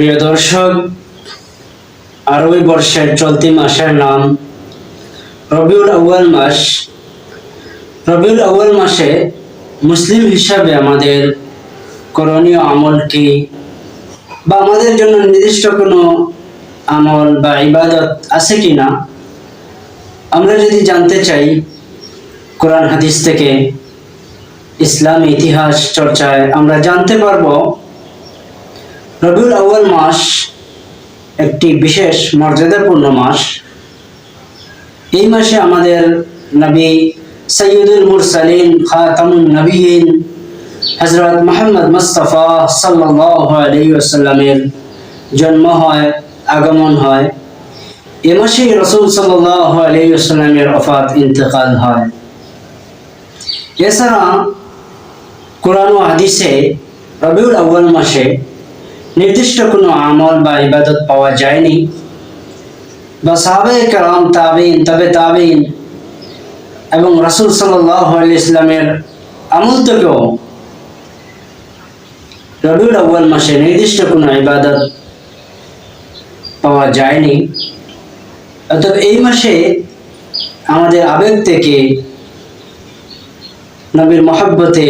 প্রিয় দর্শক, আরবি বর্ষের চলতি মাসের নাম রবিউল আউয়াল মাস। রবিউল আউয়াল মাসে মুসলিম হিসাবে আমাদের করণীয় আমল কি বা আমাদের জন্য নির্দিষ্ট কোনো আমল বা ইবাদত আছে কি না? আমরা যদি জানতে চাই, কোরআন হাদিস থেকে ইসলাম ইতিহাস চর্চায় আমরা জানতে পারব রবিউল আউয়াল মাস একটি বিশেষ মর্যাদাপূর্ণ মাস। এই মাসে আমাদের নবী সৈয়দুল মুরসালিন, খাতামুন নবীন হজরত মোহাম্মদ মুস্তফা সাল্লাল্লাহু আলাইহি ওয়াসাল্লামের জন্ম হয়, আগমন হয়। এ মাসেই রসুল সাল্লাল্লাহু আলাইহি ওয়াসাল্লামের অফাত ইন্তেকাল হয়। এছাড়া কোরআন হাদিসে রবিউল আউয়াল মাসে নির্দিষ্ট কোনো আমল বা ইবাদত পাওয়া যায়নি। বা সাহাবে কালাম তাবিন তবে তাবিন এবং রাসুল সাল্লাহ ইসলামের আমল থেকেও রবিউল আউ্বাল মাসে নির্দিষ্ট কোনো ইবাদত পাওয়া যায়নি। অর্থাৎ এই মাসে আমাদের আবেগ থেকে, নবীর মহাব্বতে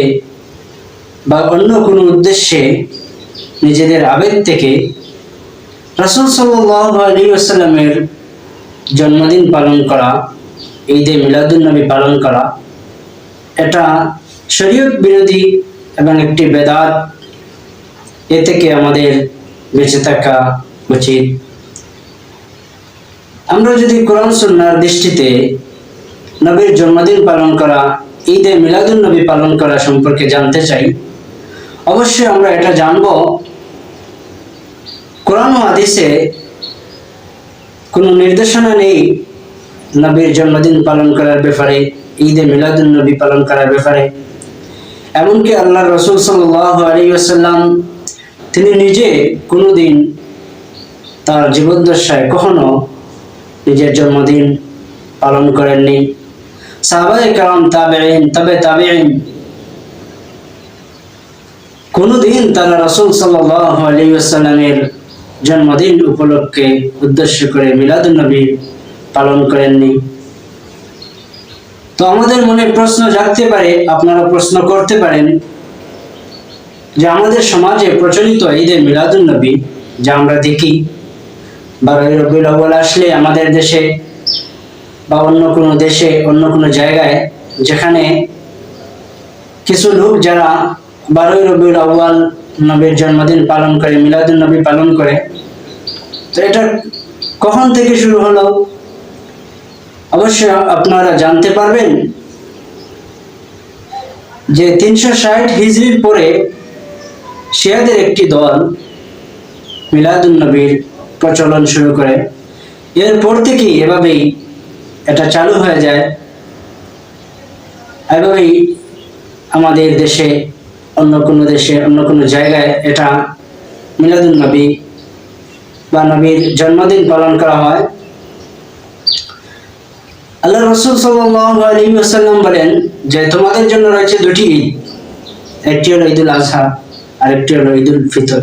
বা অন্য কোনো উদ্দেশ্যে নিজেদের আবেগ থেকে রাসুল সাল্লামের জন্মদিন পালন করা, ঈদে মিলাদুলনবী পালন করা, এটা শরীয়ত বিরোধী এবং একটি বেদাত। এ থেকে আমাদের বেঁচে থাকা উচিত। আমরা যদি কোরআন সুন্নার দৃষ্টিতে নবীর জন্মদিন পালন করা, ঈদে মিলাদুলনবী পালন করা সম্পর্কে জানতে চাই অবশ্যই আমরা এটা জানব। কোরআন হাদিসে কোনো নির্দেশনা নেই নবীর জন্মদিন পালন করার ব্যাপারে, ঈদে মিলাদুল নবী পালন করার ব্যাপারে। এমনকি আল্লাহ রসুল আসাল্লাম তিনি নিজে কোনোদিন তার জীবদ্দশায় কখনো নিজের জন্মদিন পালন করেননি। সাহাবায়ে কালাম তাবেইন তবে তাবেইন কোনোদিন তারা রসুল আসাল্লামের জন্মদিন উপলক্ষে উদ্দেশ্য করে মিলাদুন্নবী পালন করেননি। তো আমাদের মনে প্রশ্ন জাগতে পারে, আপনারা প্রশ্ন করতে পারেন যে আমাদের সমাজে প্রচলিত ঈদে মিলাদুন্নবী যা আমরা দেখি, বারোই রবিউল আউ্বাল আসলে আমাদের দেশে বা অন্য কোনো দেশে, অন্য কোনো জায়গায় যেখানে কিছু লোক যারা বারোই রবিউল আউ্বাল নবীর জন্মদিন পালন করে মিলাদুল নবী পালন করে। তো এটা কখন থেকে শুরু হলো? অবশ্যই আপনারা জানতে পারবেন যে তিনশো ষাট হিজড়ির পরে শিয়াদের একটি দল মিলাদুল নবীর প্রচলন শুরু করে। এরপর থেকেই এভাবেই এটা চালু হয়ে যায়। এভাবেই আমাদের দেশে অন্য কোনো দেশে, অন্য কোনো জায়গায় এটা মিলাদুল নবী বা নবীর জন্মদিন পালন করা হয়। আল্লাহ রসুল সাল্লাম বলেন যে, তোমাদের জন্য রয়েছে দুটি ঈদ। একটি হলো ঈদুল আজহা আর একটি হলো ঈদুল ফিতর।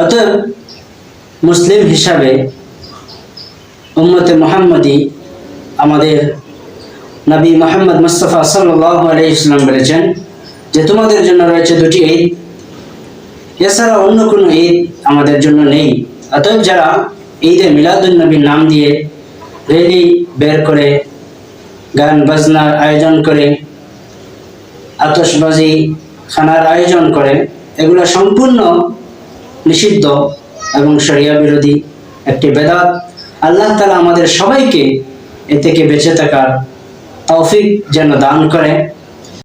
অতএব মুসলিম হিসাবে উম্মতে মোহাম্মদী আমাদের নবী মোহাম্মদ মুস্তফা সাল্লাহ আলাই ইসলাম বলেছেন যে তোমাদের জন্য রয়েছে দুটি ঈদ, এছাড়া অন্য কোনো ঈদ আমাদের জন্য নেই। অতএব যারা ঈদে মিলাদুলনবীর নাম দিয়ে রেলি বের করে গান বাজনার আয়োজন করে আতসবাজি খানার আয়োজন করে, এগুলো সম্পূর্ণ নিষিদ্ধ এবং শরিয়া বিরোধী একটি বেদাত। আল্লাহ তালা আমাদের সবাইকে এ থেকে বেঁচে থাকার তৌফিক যেন দান করে।